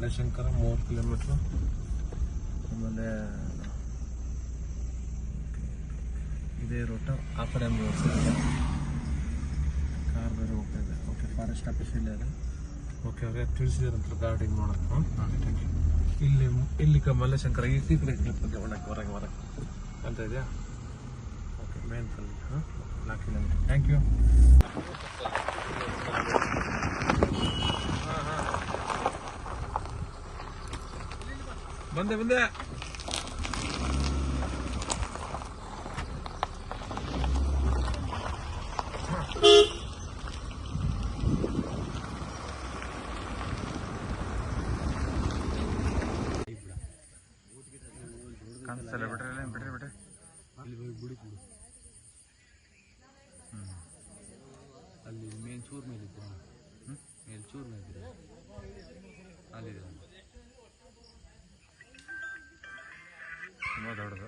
ಮಲ್ಲೇಶಂಕರ ಮೂವತ್ತು ಕಿಲೋಮೀಟ್ರು. ಆಮೇಲೆ ಇದೇ ರೂಟು. ಆ ಕಡೆ ಕಾರ್ ಬೇರೆ ಹೋಗ್ತಾ ಇದೆ. ಓಕೆ, ಫಾರೆಸ್ಟ್ ಆಫೀಸ್ ಇಲ್ಲೇ ಇದೆ. ಓಕೆ ಅವ್ರಿಗೆ ತಿಳಿಸಿದಾರಂತ ಗಾರ್ಡಿಂಗ್ ಮಾಡೋದು ಇಲ್ಲಿ ಇಲ್ಲಿ ಮಲ್ಲಶಂಕರ, ಈ ಕಡೆ ಒಳಗೆ, ಹೊರಗೆ ಹೊರಗೆ. ಅಂತ ಇದೆಯಾ? ಓಕೆ ಮೇನ್ ಕಲ್ಲಿ. ಹಾಂ ನಾಲ್ಕು ಕಿಲೋಮೀಟರ್. ಥ್ಯಾಂಕ್ ಯು ಬಂದೆ ಬಂದೆ. ಕಾಣಿಸ್ತಲ್ಲ ಬಿಡ್ರಿ ಬಿಡ್ರಿ ಬಿಡ್ರಿ ಅಲ್ಲಿ ಮೇಲ್ ಚೂರ್ ಮೇಲಿದ್ದ ಮೇಲ್ ಚೂರ್ ಮೇಲೆ ಇದ್ರೆ ಅಲ್ಲಿದೆ. ತುಂಬ ದೊಡ್ಡದು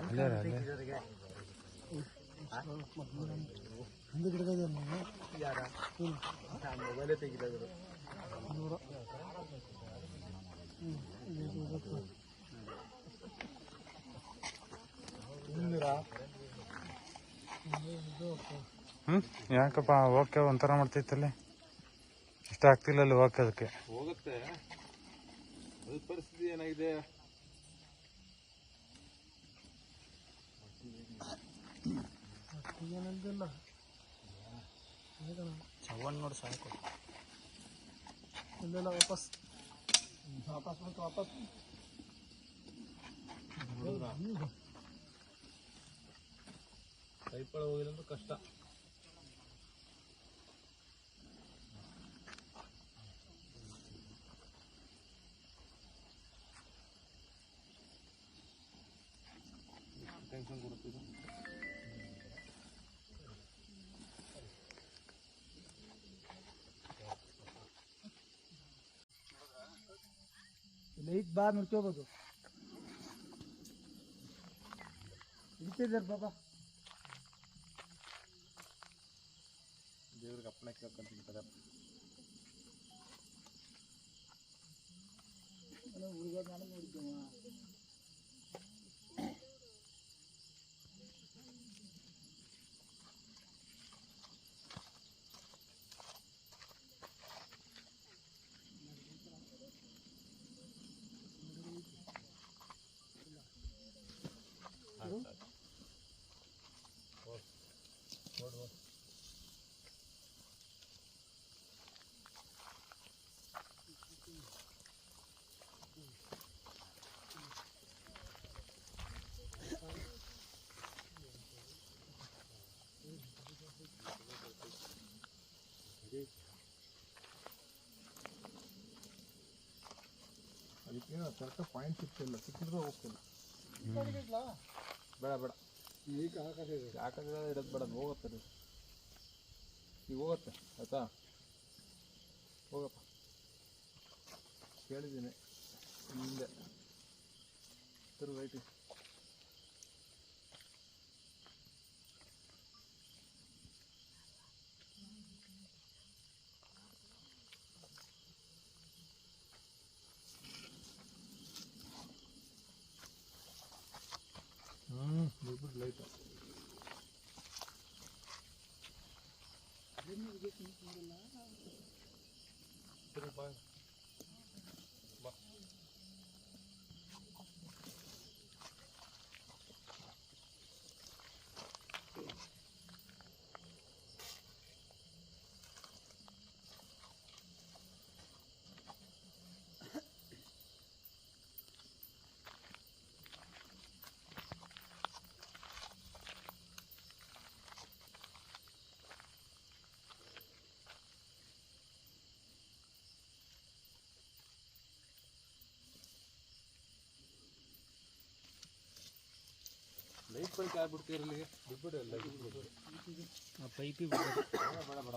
ಅಲ್ಲೇ ರೀ, ಅಲ್ಲೇ. ಹ್ಮ್ ಯಾಕಪ್ಪ ಓಕೆ ಒಂಥರ ಮಾಡ್ತೈತಲ್ಲಿ ಇಷ್ಟ ಆಗ್ತಿಲ್ಲ ಅಲ್ಲಿ ಓಕೆ ಅದಕ್ಕೆ. ಹೋಗುತ್ತೆ. ಅದು ಪರಿಸ್ಥಿತಿ ಏನಾಗಿದೆ? ಚವನ್ ನೋಡಿ ಸಾಕು. ಇಲ್ಲೆಲ್ಲ ವಾಪಸ್. ವಾಪಸ್ ಬಂತು ವಾಪಸ್ ಕೈಪಳ ಹೋಗಿಲ್ಲ ಅಂದ್ರೆ ಕಷ್ಟ. ಟೆನ್ಷನ್ ಕೊಡುತ್ತಿದೆ ಲೈಟ್ ಬಾ ನೋಡ್ಕೋಬೋದು ಇಡ್ತಿದ್ದಾರೆ ಬಾಬಾ ದೇವ್ರಿಗೆ ಅಪ್ಪಣೆ ಕೇಳ್ಕೊಂತಿರ್ತಾರೆ ಹುಡುಗ ನಾನು ನೋಡಿದ್ದೇವ ಅದಕ್ಕೆ ಕರೆಕ್ಟ್ ಪಾಯಿಂಟ್ ಸಿಗ್ತಿಲ್ಲ ಸಿಕ್ಕಿದ್ರೆ ಹೋಗ್ತಿಲ್ಲ ಬೇಡ ಬೇಡ ಈಗ ಹಾಕಿದ್ರೆ ಹಾಕಿದ್ರೆ ಇಡೋದು ಬೇಡ ಹೋಗುತ್ತೆ ಅದು ಈಗ ಹೋಗುತ್ತೆ, ಆಯ್ತಾ? ಹೋಗಪ್ಪ. ಕೇಳಿದ್ದೀನಿ ಹಿಂದೆ ತಿರು ರೈಟ್ ಲೈಟ್ ಬಂದು ಆಗ್ಬಿಡ್ತೀರಿ ಇಲ್ಲಿಗೆ ಬಿಟ್ಬಿಡಿ ಲೈಟ್ ಬಿಟ್ಬಿಡಿ ಆ ಪೈಪಿ ಬೇಡ ಬೇಡ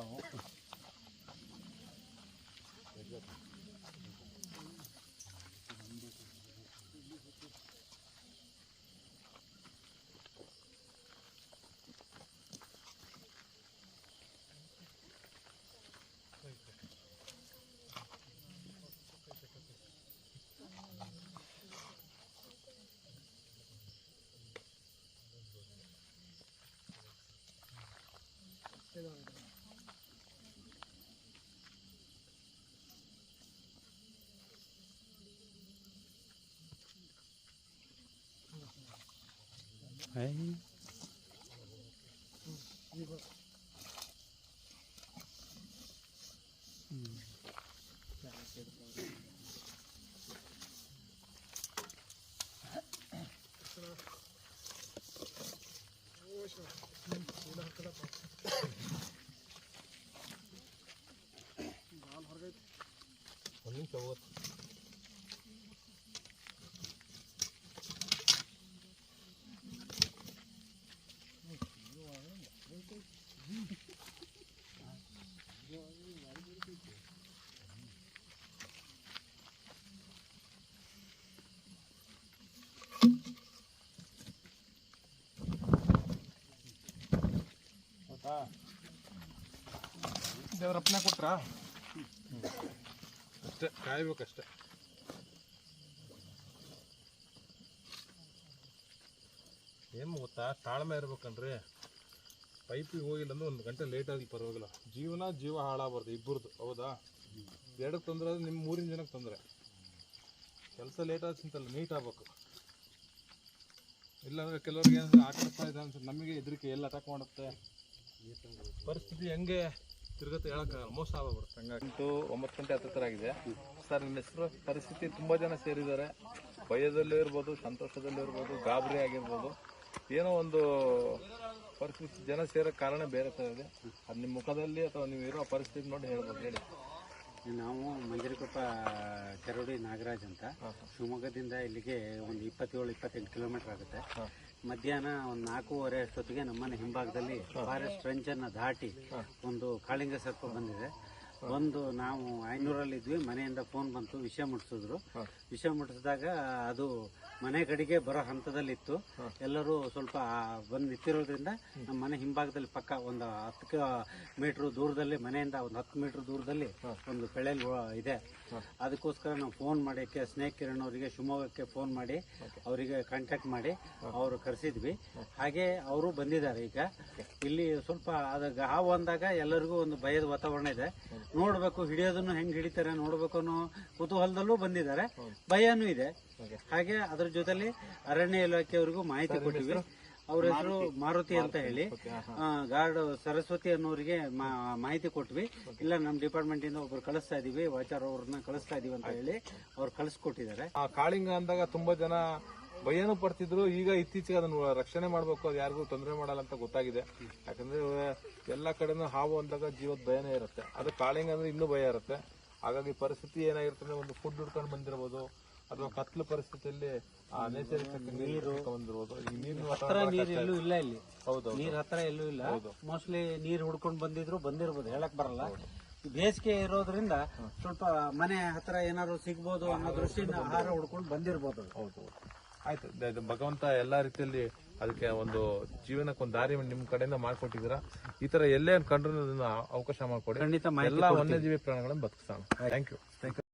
哎。ಒಂದು ನಿಮಿಷ ಹೋಗುತ್ತೆ ದೇವರಪ್ಪನ ಕೊಟ್ರಾ ಅಷ್ಟೇ, ಕಾಯ್ಬೇಕಷ್ಟೆ. ಏನು ಗೊತ್ತಾ, ತಾಳ್ಮೆ ಇರ್ಬೇಕನ್ರಿ. ಪೈಪಿಗೆ ಹೋಗಿಲ್ಲ ಅಂದ್ರೆ ಒಂದು ಗಂಟೆ ಲೇಟ್ ಆಗಲಿ ಪರವಾಗಿಲ್ಲ. ಜೀವನ ಜೀವ ಹಾಳಾಗಬಾರ್ದು ಇಬ್ಬರದು, ಹೌದಾ? ಎರಡಕ್ಕೆ ತೊಂದರೆ ಆದರೆ ನಿಮ್ಮ ಮೂರಿನ ಜನಕ್ಕೆ ತೊಂದರೆ. ಕೆಲಸ ಲೇಟ್ ಆದ ಚಿಂತಲ್ಲ ನೀಟ್ ಆಗ್ಬೇಕು. ಇಲ್ಲಾಂದ್ರೆ ಕೆಲವ್ರಿಗೆ ಏನಾದ್ರು ಆಟಪ್ಪ ಇದೆ ಅನ್ಸುತ್ತೆ ನಮಗೆ ಹೆದರಿಕೆ ಎಲ್ಲ ಅಟ್ಯಾಕ್ ಮಾಡುತ್ತೆ ಪರಿಸ್ಥಿತಿ ಹೆಂಗೆ? ತಿರುಗತ್ತೆ ಹೇಳಕ್ಕಾಗಲ್ಲ ಮೋಸ ಆಗಬಿಡುತ್ತೆ. ಹಂಗಾಗಿ ಎಂಟು ಒಂಬತ್ತು ಗಂಟೆ ಹತ್ತಿರ ಆಗಿದೆ. ಸರ್ ನಿಮ್ಮ ಹೆಸರು ಪರಿಸ್ಥಿತಿ ತುಂಬ ಜನ ಸೇರಿದ್ದಾರೆ. ಭಯದಲ್ಲೂ ಇರ್ಬೋದು ಸಂತೋಷದಲ್ಲೂ ಇರ್ಬೋದು ಗಾಬರಿ ಆಗಿರ್ಬೋದು. ಏನೋ ಒಂದು ಪರಿಸ್ಥಿತಿ ಜನ ಸೇರೋ ಕಾರಣ ಬೇರೆ ಥರ ಇದೆ. ಅದು ನಿಮ್ಮ ಮುಖದಲ್ಲಿ ಅಥವಾ ನೀವು ಇರೋ ಪರಿಸ್ಥಿತಿ ನೋಡಿ ಹೇಳ್ಬೋದು ಹೇಳಿ. ನಾವು ಮಂಜರಿಕೊಪ್ಪ ಕೆರಡಿ ನಾಗರಾಜ್ ಅಂತ. ಶಿವಮೊಗ್ಗದಿಂದ ಇಲ್ಲಿಗೆ ಒಂದು ಇಪ್ಪತ್ತೇಳು ಇಪ್ಪತ್ತೆಂಟು ಕಿಲೋಮೀಟರ್ ಆಗುತ್ತೆ. ಮಧ್ಯಾಹ್ನ ಒಂದು ನಾಲ್ಕೂವರೆ ಅಷ್ಟೊತ್ತಿಗೆ ನಮ್ಮನೆ ಹಿಂಭಾಗದಲ್ಲಿ ಫಾರೆಸ್ಟ್ ರಂಚ್ ದಾಟಿ ಒಂದು ಕಾಳಿಂಗ ಸರ್ಪ ಬಂದಿದೆ. ಒಂದು ನಾವು ಐನೂರಲ್ಲಿ ಇದ್ವಿ ಮನೆಯಿಂದ ಫೋನ್ ಬಂತು ವಿಷಯ ಮುಟ್ಟಿಸಿದ್ರು ವಿಷಯ ಮುಟ್ಟಿಸಿದಾಗ ಅದು ಮನೆ ಕಡೆಗೆ ಬರೋ ಹಂತದಲ್ಲಿತ್ತು. ಎಲ್ಲರೂ ಸ್ವಲ್ಪ ಬಂದು ನಿಂತಿರೋದ್ರಿಂದ ನಮ್ಮ ಮನೆ ಹಿಂಭಾಗದಲ್ಲಿ ಪಕ್ಕ ಒಂದು ಹತ್ತು ಮೀಟರ್ ದೂರದಲ್ಲಿ ಮನೆಯಿಂದ ಒಂದು ಹತ್ತು ಮೀಟರ್ ದೂರದಲ್ಲಿ ಒಂದು ಬೆಳೆಲ್ ಇದೆ. ಅದಕ್ಕೋಸ್ಕರ ನಾವು ಫೋನ್ ಮಾಡಿ ಸ್ನೇಕ್ ಕಿರಣ್ ಅವರಿಗೆ ಶಿವಮೊಗ್ಗಕ್ಕೆ ಫೋನ್ ಮಾಡಿ ಅವರಿಗೆ ಕಾಂಟ್ಯಾಕ್ಟ್ ಮಾಡಿ ಅವರು ಕರೆಸಿದ್ವಿ. ಹಾಗೆ ಅವರು ಬಂದಿದ್ದಾರೆ ಈಗ. ಇಲ್ಲಿ ಸ್ವಲ್ಪ ಅದು ಹಾವು ಅಂದಾಗ ಎಲ್ಲರಿಗೂ ಒಂದು ಭಯದ ವಾತಾವರಣ ಇದೆ. ನೋಡ್ಬೇಕು ಹಿಡಿಯೋದನ್ನು ಹೆಂಗ್ ಹಿಡಿತಾರೆ ನೋಡ್ಬೇಕು ಅನ್ನೋ ಕುತೂಹಲದಲ್ಲೂ ಬಂದಿದ್ದಾರೆ. ಭಯನೂ ಇದೆ. ಹಾಗೆ ಅದ್ರ ಜೊತೆಲಿ ಅರಣ್ಯ ಇಲಾಖೆಯವರಿಗೂ ಮಾಹಿತಿ ಕೊಟ್ಟಿವಿ. ಅವ್ರ ಹೆಸರು ಮಾರುತಿ. ಅಂತ ಹೇಳಿ. ಗಾರ್ಡ್ ಸರಸ್ವತಿ ಅನ್ನೋರಿಗೆ ಮಾಹಿತಿ ಕೊಟ್ವಿ. ಇಲ್ಲ ನಮ್ಮ ಡಿಪಾರ್ಟ್ಮೆಂಟ್ ಇಂದ ಒಬ್ರು ಕಳಿಸ್ತಾ ಇದೀವಿ ವಾಚಾರ್ ಅವ್ರನ್ನ ಕಳಿಸ್ತಾ ಇದೀವಿ ಅಂತ ಹೇಳಿ ಅವ್ರು ಕಳಿಸ್ಕೊಟ್ಟಿದ್ದಾರೆ. ಕಾಳಿಂಗ ಅಂದಾಗ ತುಂಬಾ ಜನ ಭಯನೂ ಪಡ್ತಿದ್ರು. ಈಗ ಇತ್ತೀಚೆಗೆ ಅದನ್ನು ರಕ್ಷಣೆ ಮಾಡ್ಬೇಕು ಅದು ಯಾರಿಗೂ ತೊಂದರೆ ಮಾಡಲ್ಲ ಅಂತ ಗೊತ್ತಾಗಿದೆ. ಯಾಕಂದ್ರೆ ಎಲ್ಲ ಕಡೆನೂ ಹಾವು ಅಂದಾಗ ಜೀವದ ಭಯನೇ ಇರುತ್ತೆ. ಅದು ಕಾಳಿಂಗ ಅಂದ್ರೆ ಇನ್ನೂ ಭಯ ಇರುತ್ತೆ. ಹಾಗಾಗಿ ಪರಿಸ್ಥಿತಿ ಏನಾಗಿರ್ತದೆ ಒಂದು ಫುಡ್ ಹುಡ್ಕೊಂಡು ಬಂದಿರ್ಬೋದು ಅಥವಾ ಕತ್ಲು ಪರಿಸ್ಥಿತಿಯಲ್ಲಿ ಆ ನೈಸರ್ಗಿಕ ನೀರು ಬಂದಿರ್ಬೋದು. ಈ ನೀರಿನ ಹತ್ರ ನೀರು ಎಲ್ಲೂ ಇಲ್ಲ ಇಲ್ಲಿ. ಹೌದು ನೀರ್ ಹತ್ರ ಎಲ್ಲೂ ಇಲ್ಲ. ಮೋಸ್ಟ್ಲಿ ನೀರ್ ಹುಡ್ಕೊಂಡು ಬಂದಿದ್ರು ಬಂದಿರ್ಬೋದು ಹೇಳಕ್ ಬರಲ್ಲ. ಬೇಸಿಗೆ ಇರೋದ್ರಿಂದ ಸ್ವಲ್ಪ ಮನೆ ಹತ್ರ ಏನಾದ್ರು ಸಿಗ್ಬೋದು ಅನ್ನೋ ದೃಷ್ಟಿಯಿಂದ ಆಹಾರ ಹುಡ್ಕೊಂಡು ಬಂದಿರ್ಬೋದು. ಹೌದು. ಆಯ್ತು ಭಗವಂತ ಎಲ್ಲಾ ರೀತಿಯಲ್ಲಿ ಅದಕ್ಕೆ ಒಂದು ಜೀವನಕ್ಕೆ ಒಂದು ದಾರಿ ನಿಮ್ ಕಡೆಯಿಂದ ಮಾಡ್ಕೊಟ್ಟಿದ್ದೀರಾ. ಈ ತರ ಎಲ್ಲೇ ಕಂಡ್ರು ಅದನ್ನ ಅವಕಾಶ ಮಾಡ್ಕೊಡಿ. ಎಲ್ಲಾ ವನ್ಯಜೀವಿ ಪ್ರಾಣಿಗಳನ್ನು ಯು ಥ್ಯಾಂಕ್ ಯು